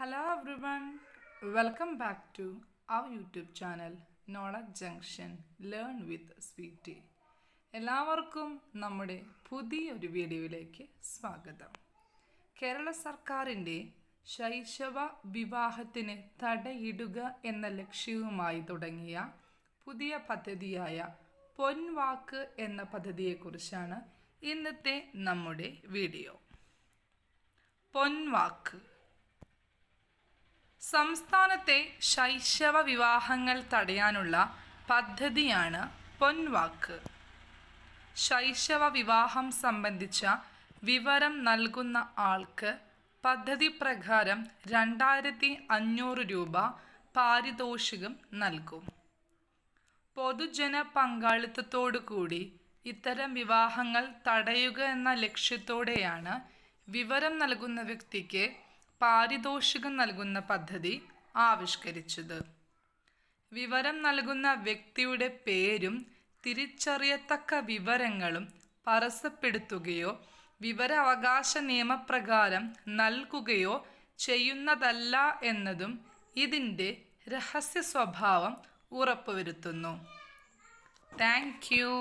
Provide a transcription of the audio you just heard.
Hello everyone, welcome back to our YouTube channel knowledge junction learn with Sweety എല്ലാവർക്കും നമ്മുടെ പുതിയൊരു വീഡിയോയിലേക്ക് സ്വാഗതം. കേരള സർക്കാരിന്റെ ശൈശവ വിവാഹത്തിന് തടയിടുക എന്ന ലക്ഷ്യവുമായി തുടങ്ങിയ പുതിയ പദ്ധതിയായ പൊൻവാക്ക് എന്ന പദ്ധതിയെക്കുറിച്ചാണ് ഇന്നത്തെ നമ്മുടെ വീഡിയോ. പൊൻവാക്ക്. സംസ്ഥാനത്തെ ശൈശവ വിവാഹങ്ങൾ തടയാനുള്ള പദ്ധതിയാണ് പൊൻവാക്ക്. ശൈശവ വിവാഹം സംബന്ധിച്ച വിവരം നൽകുന്ന ആൾക്ക് പദ്ധതി പ്രകാരം രണ്ടായിരത്തി അഞ്ഞൂറ് രൂപ പാരിതോഷികം നൽകും. പൊതുജന പങ്കാളിത്തത്തോടു കൂടി ഇത്തരം വിവാഹങ്ങൾ തടയുക എന്ന ലക്ഷ്യത്തോടെയാണ് വിവരം നൽകുന്ന വ്യക്തിക്ക് പാരിതോഷികം നൽകുന്ന പദ്ധതി ആവിഷ്കരിച്ചത്. വിവരം നൽകുന്ന വ്യക്തിയുടെ പേരും തിരിച്ചറിയത്തക്ക വിവരങ്ങളും പരസ്യപ്പെടുത്തുകയോ വിവരാവകാശ നിയമപ്രകാരം നൽകുകയോ ചെയ്യുന്നതല്ല എന്നതും ഇതിന്റെ രഹസ്യ സ്വഭാവം ഉറപ്പുവരുത്തുന്നു. Thank you.